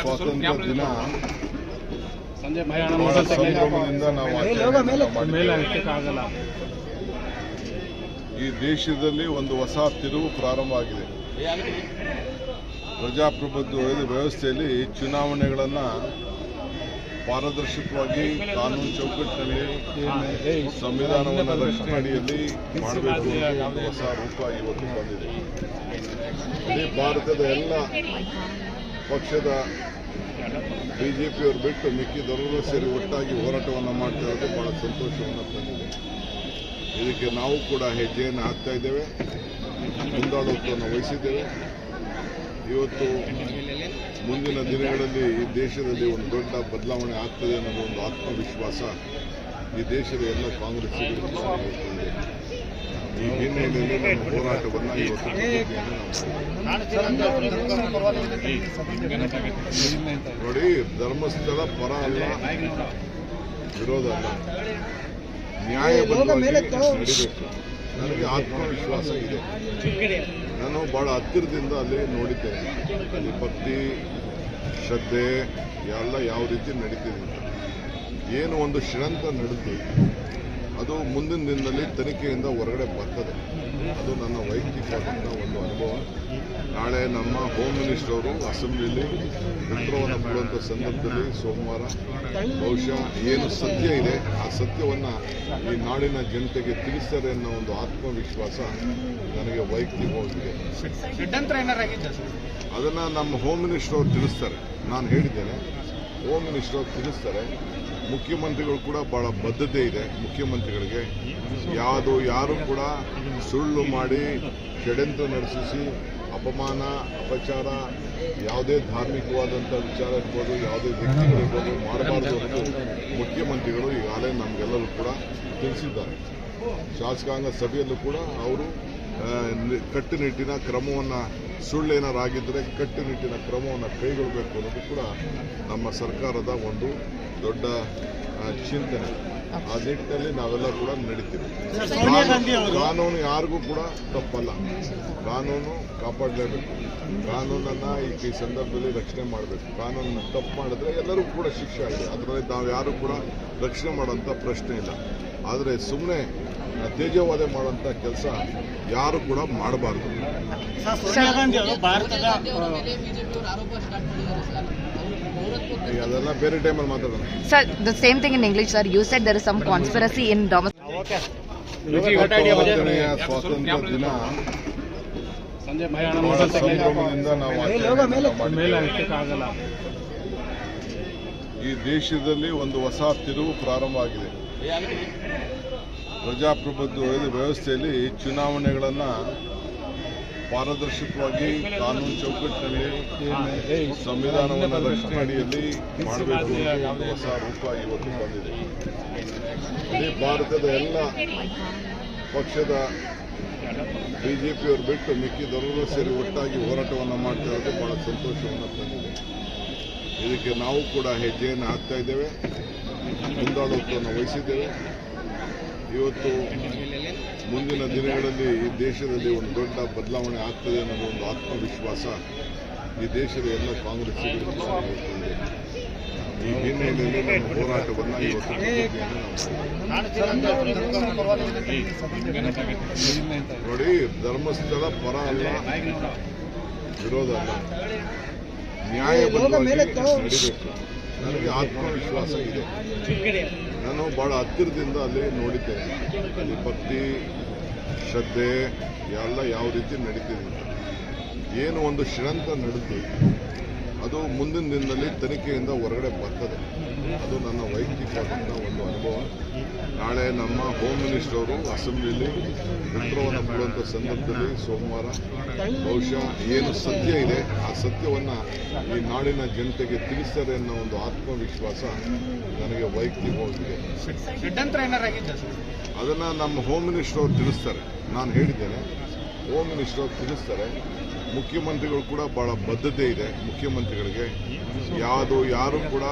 ಸ್ವಾತಂತ್ರ್ಯ ದಿನ. ಬಹಳ ಸಂಭ್ರಮದಿಂದ ನಾವು. ಈ ದೇಶದಲ್ಲಿ ಒಂದು ಹೊಸ ತಿರುವು ಪ್ರಾರಂಭ ಆಗಿದೆ. ಪ್ರಜಾಪ್ರಭುತ್ವ ವ್ಯವಸ್ಥೆಯಲ್ಲಿ ಚುನಾವಣೆಗಳನ್ನ ಪಾರದರ್ಶಕವಾಗಿ ಕಾನೂನು ಚೌಕಟ್ಟಿನಲ್ಲಿ ಸಂವಿಧಾನವನ್ನು ರಕ್ಷಣೆ ಅಡಿಯಲ್ಲಿ ಮಾಡಬೇಕು ಅನ್ನೋ ಹೊಸ ರೂಪ ಇವತ್ತು ಬಂದಿದೆ. ಇಡೀ ಭಾರತದ ಎಲ್ಲ ಪಕ್ಷದ ಬಿಜೆಪಿಯವರು ಬಿಟ್ಟು ಮಿಕ್ಕಿದವರು ಸೇರಿ ಒಟ್ಟಾಗಿ ಹೋರಾಟವನ್ನು ಮಾಡ್ತಾ ಇರೋದು ಬಹಳ ಸಂತೋಷವನ್ನು ತಂದಿದೆ. ಇದಕ್ಕೆ ನಾವು ಕೂಡ ಹೆಜ್ಜೆಯನ್ನು ಹಾಕ್ತಾ ಇದ್ದೇವೆ. ಮುಂದಾಳತ್ವವನ್ನು ವಹಿಸಿದ್ದೇವೆ. ಇವತ್ತು ಮುಂದಿನ ದಿನಗಳಲ್ಲಿ ಈ ದೇಶದಲ್ಲಿ ಒಂದು ದೊಡ್ಡ ಬದಲಾವಣೆ ಆಗ್ತದೆ ಅನ್ನೋದು ಒಂದು ಆತ್ಮವಿಶ್ವಾಸ ಈ ದೇಶದ ಎಲ್ಲ ಕಾಂಗ್ರೆಸ್. ಈ ಹಿನ್ನೆಲೆಯಲ್ಲಿ ನಮ್ಮ ಹೋರಾಟವನ್ನು ಇವತ್ತು. ನೋಡಿ ಧರ್ಮಸ್ಥಳ ಪರ ಅಲ್ಲ ವಿರೋಧ ಅಲ್ಲ ನ್ಯಾಯಬದ್ಧವಾಗಿ ನಡೆಯಬೇಕು ನನಗೆ ಆತ್ಮವಿಶ್ವಾಸ ಇದೆ ನಾನು ಬಹಳ ಹತ್ತಿರದಿಂದ ಅಲ್ಲಿ ನೋಡಿದ್ದೇನೆ. ಅಲ್ಲಿ ಭಕ್ತಿ, ಶ್ರದ್ಧೆ, ಎಲ್ಲ ಯಾವ ರೀತಿ ನಡೀತಿದೆ ಏನು ಒಂದು ಷಡ್ಯಂತ್ರ ನಡೆದು, ಅದು ಮುಂದಿನ ದಿನದಲ್ಲಿ ತನಿಖೆಯಿಂದ ಹೊರಗಡೆ ಬರ್ತದೆ. ಅದು ನನ್ನ ವೈಯಕ್ತಿಕವಾದಂಥ ಒಂದು ಅನುಭವ. ನಮ್ಮ ಹೋಮ್ ಮಿನಿಸ್ಟರ್ ಅವರು ಅಸೆಂಬ್ಲಿಯಲ್ಲಿ ಉತ್ತರವನ್ನು ಕೊಡುವಂಥ ಸಂದರ್ಭದಲ್ಲಿ ಸೋಮವಾರ ಬಹುಶಃ ಏನು ಸತ್ಯ ಇದೆ ಆ ಸತ್ಯವನ್ನು ಈ ನಾಡಿನ ಜನತೆಗೆ ತಿಳಿಸ್ತಾರೆ ಅನ್ನೋ ಒಂದು ಆತ್ಮವಿಶ್ವಾಸ ನನಗೆ ವೈಯಕ್ತಿಕವಾಗಿದೆ. ಅದನ್ನು ನಮ್ಮ ಹೋಮ್ ಮಿನಿಸ್ಟರ್ ಅವರು ತಿಳಿಸ್ತಾರೆ. ನಾನು ಹೇಳಿದ್ದೇನೆ. ಹೋಮ್ ಮಿನಿಸ್ಟರ್ ಅವರು ತಿಳಿಸ್ತಾರೆ. ಮುಖ್ಯಮಂತ್ರಿಗಳು ಕೂಡ ಬಹಳ ಬದ್ಧತೆ ಇದೆ ಮುಖ್ಯಮಂತ್ರಿಗಳಿಗೆ. ಯಾವುದು ಯಾರು ಕೂಡ ಸುಳ್ಳು ಮಾಡಿ ಷಡ್ಯಂತ್ರ ನಡೆಸಿಸಿ ಅಪಮಾನ, ಅಪಚಾರ, ಯಾವುದೇ ಧಾರ್ಮಿಕವಾದಂಥ ವಿಚಾರ ಇರ್ಬೋದು, ಯಾವುದೇ ವ್ಯಕ್ತಿಗಳಿರ್ಬೋದು ಮಾಡಬಾರ್ದು ಅಂತ ಮುಖ್ಯಮಂತ್ರಿಗಳು ಈಗಾಗಲೇ ನಮಗೆಲ್ಲರೂ ಕೂಡ ತಿಳಿಸಿದ್ದಾರೆ. ಶಾಸಕಾಂಗ ಸಭೆಯಲ್ಲೂ ಕೂಡ ಅವರು ಕಟ್ಟುನಿಟ್ಟಿನ ಕ್ರಮವನ್ನು ಸುಳ್ಳೇನಾರಾಗಿದ್ದರೆ ಕಟ್ಟುನಿಟ್ಟಿನ ಕ್ರಮವನ್ನು ಕೈಗೊಳ್ಳಬೇಕು ಅನ್ನೋದು ಕೂಡ ನಮ್ಮ ಸರ್ಕಾರದ ಒಂದು ದೊಡ್ಡ ಚಿಂತನೆ. ಆ ನಿಟ್ಟಿನಲ್ಲಿ ನಾವೆಲ್ಲ ಕೂಡ ನಡೀತೀವಿ. ಕಾನೂನು ಯಾರಿಗೂ ಕೂಡ ತಪ್ಪಲ್ಲ. ಕಾನೂನು ಕಾಪಾಡಲೇಬೇಕು. ಕಾನೂನನ್ನು ಈ ಈ ಸಂದರ್ಭದಲ್ಲಿ ರಕ್ಷಣೆ ಮಾಡಬೇಕು. ಕಾನೂನನ್ನು ತಪ್ಪು ಮಾಡಿದ್ರೆ ಎಲ್ಲರೂ ಕೂಡ ಶಿಕ್ಷೆ ಆಗಿದೆ. ಅದರಲ್ಲಿ ನಾವು ಯಾರು ಕೂಡ ರಕ್ಷಣೆ ಮಾಡೋಂಥ ಪ್ರಶ್ನೆ ಇಲ್ಲ. ಆದರೆ ಸುಮ್ಮನೆ ತೇಜವಾದ ಮಾಡುವಂಥ ಕೆಲಸ ಯಾರು ಕೂಡ ಮಾಡಬಾರ್ದು. Sir, the same thing in English, sir. You said there is some conspiracy in domestic. ಇಪ್ಪತ್ತೊಂಬತ್ತನೆಯ ಸ್ವಾತಂತ್ರ್ಯ ದಿನ ಬಹಳ ಸಂಭ್ರಮದಿಂದ ನಾವು ಮಾಡಿದ್ದೇವೆ. ಈ ದೇಶದಲ್ಲಿ ಒಂದು ಹೊಸ ತಿರುವು ಪ್ರಾರಂಭ ಆಗಿದೆ ಪ್ರಜಾಪ್ರಭುತ್ವ ವ್ಯವಸ್ಥೆಯಲ್ಲಿ ಚುನಾವಣೆಗಳನ್ನ ಪಾರದರ್ಶಕವಾಗಿ ಕಾನೂನು ಚೌಕಟ್ಟಿನಲ್ಲಿ ಸಂವಿಧಾನವನ್ನು ರಕ್ಷಣೆ ಅಡಿಯಲ್ಲಿ ಮಾಡಬೇಕು ಅನ್ನೋ ಹೊಸ ರೂಪ ಇವತ್ತು ಬಂದಿದೆ. ಇಡೀ ಭಾರತದ ಎಲ್ಲ ಪಕ್ಷದ ಬಿಜೆಪಿಯವರು ಬಿಟ್ಟು ಮಿಕ್ಕಿದವರು ಸೇರಿ ಒಟ್ಟಾಗಿ ಹೋರಾಟವನ್ನು ಮಾಡ್ತಾ ಇರೋದು ಬಹಳ ಸಂತೋಷವನ್ನು ತಂದಿದೆ. ಇದಕ್ಕೆ ನಾವು ಕೂಡ ಹೆಜ್ಜೆಯನ್ನು ಹಾಕ್ತಾ ಇದ್ದೇವೆ. ಮುಂದಾಳತ್ವವನ್ನು ವಹಿಸಿದ್ದೇವೆ. ಇವತ್ತು ಮುಂದಿನ ದಿನಗಳಲ್ಲಿ ಈ ದೇಶದಲ್ಲಿ ಒಂದು ದೊಡ್ಡ ಬದಲಾವಣೆ ಆಗ್ತದೆ ಅನ್ನೋದು ಒಂದು ಆತ್ಮವಿಶ್ವಾಸ ಈ ದೇಶದ ಎಲ್ಲ ಕಾಂಗ್ರೆಸ್. ಈ ಹಿನ್ನೆಲೆಯಲ್ಲಿ ನಮ್ಮ ಹೋರಾಟವನ್ನು ಇವತ್ತು ನೋಡಿ, ಧರ್ಮಸ್ಥಳ ಪರ ಅಲ್ಲ, ವಿರೋಧ ಅಲ್ಲ ನ್ಯಾಯಬದ್ಧವಾಗಿ ನಡಿಬೇಕು ನನಗೆ ಆತ್ಮವಿಶ್ವಾಸ ಇದೆ. ನಾನು ಬಹಳ ಹತ್ತಿರದಿಂದ ಅಲ್ಲಿ ನೋಡಿದ್ದೇನೆ. ಅಲ್ಲಿ ಭಕ್ತಿ, ಶ್ರದ್ಧೆ, ಎಲ್ಲ ಯಾವ ರೀತಿ ನಡೀತಿದೆ ಏನು ಒಂದು ಶ್ರಂಥ ನಡೆದು, ಅದು ಮುಂದಿನ ದಿನದಲ್ಲಿ ತನಿಖೆಯಿಂದ ಹೊರಗಡೆ ಬರ್ತದೆ. ಅದು ನನ್ನ ವೈಯಕ್ತಿಕವಾದಂಥ ಒಂದು ಅನುಭವ. ನಾಳೆ ನಮ್ಮ ಹೋಮ್ ಮಿನಿಸ್ಟರ್ ಅವರು ಅಸೆಂಬ್ಲಿಯಲ್ಲಿ ಉತ್ತರವನ್ನು ಕೊಡುವಂಥ ಸಂದರ್ಭದಲ್ಲಿ ಸೋಮವಾರ ಬಹುಶಃ ಏನು ಸತ್ಯ ಇದೆ ಆ ಸತ್ಯವನ್ನು ಈ ನಾಡಿನ ಜನತೆಗೆ ತಿಳಿಸ್ತಾರೆ ಅನ್ನೋ ಒಂದು ಆತ್ಮವಿಶ್ವಾಸ ನನಗೆ ವೈಯಕ್ತಿಕವಾಗಿದೆ. ಅದನ್ನು ನಮ್ಮ ಹೋಮ್ ಮಿನಿಸ್ಟರ್ ಅವರು ತಿಳಿಸ್ತಾರೆ. ನಾನು ಹೇಳಿದ್ದೇನೆ. ಹೋಮ್ ಮಿನಿಸ್ಟರ್ ಅವರು ತಿಳಿಸ್ತಾರೆ. ಮುಖ್ಯಮಂತ್ರಿಗಳು ಕೂಡ ಬಹಳ ಬದ್ಧತೆ ಇದೆ. ಮುಖ್ಯಮಂತ್ರಿಗಳಿಗೆ ಯಾವುದು ಯಾರು ಕೂಡ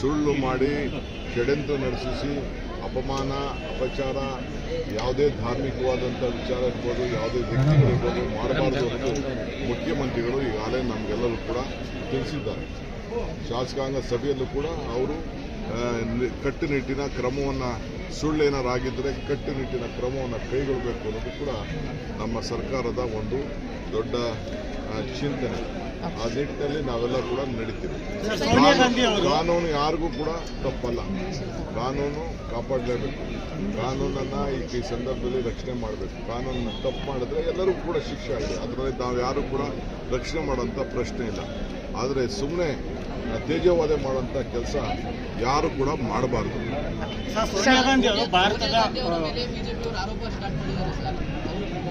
ಸುಳ್ಳು ಮಾಡಿ ಷಡ್ಯಂತ್ರ ನಡೆಸಿಸಿ ಅಪಮಾನ, ಅಪಚಾರ, ಯಾವುದೇ ಧಾರ್ಮಿಕವಾದಂಥ ವಿಚಾರ ಇರ್ಬೋದು, ಯಾವುದೇ ವ್ಯಕ್ತಿಗಳಿರ್ಬೋದು ಮಾಡಬಾರದು ಅಂತ ಮುಖ್ಯಮಂತ್ರಿಗಳು ಈಗಾಗಲೇ ನಮಗೆಲ್ಲರೂ ಕೂಡ ತಿಳಿಸಿದ್ದಾರೆ. ಶಾಸಕಾಂಗ ಸಭೆಯಲ್ಲೂ ಕೂಡ ಅವರು ಕಟ್ಟುನಿಟ್ಟಿನ ಕ್ರಮವನ್ನು ಸುಳ್ಳೇನಾರಾಗಿದ್ದರೆ ಕಟ್ಟುನಿಟ್ಟಿನ ಕ್ರಮವನ್ನು ಕೈಗೊಳ್ಳಬೇಕು ಅನ್ನೋದು ಕೂಡ ನಮ್ಮ ಸರ್ಕಾರದ ಒಂದು ದೊಡ್ಡ ಚಿಂತನೆ. ಆ ನಿಟ್ಟಿನಲ್ಲಿ ನಾವೆಲ್ಲ ಕೂಡ ನಡೀತೀವಿ. ಸರ್, ಸೋನಿಯಾ ಗಾಂಧಿ ಅವರು? ಕಾನೂನು ಯಾರಿಗೂ ಕೂಡ ತಪ್ಪಲ್ಲ. ಕಾನೂನು ಕಾಪಾಡಲೇಬೇಕು. ಕಾನೂನನ್ನ ಈ ಸಂದರ್ಭದಲ್ಲಿ ರಕ್ಷಣೆ ಮಾಡಬೇಕು. ಕಾನೂನನ್ನು ತಪ್ಪು ಮಾಡಿದ್ರೆ ಎಲ್ಲರಿಗೂ ಕೂಡ ಶಿಕ್ಷೆ ಆಗಿದೆ. ಅದರಲ್ಲಿ ನಾವು ಯಾರು ಕೂಡ ರಕ್ಷಣೆ ಮಾಡೋಂಥ ಪ್ರಶ್ನೆ ಇಲ್ಲ. ಆದರೆ ಸುಮ್ಮನೆ ತೇಜವಾದೆ ಮಾಡುವಂಥ ಕೆಲಸ ಯಾರು ಕೂಡ ಮಾಡಬಾರ್ದು.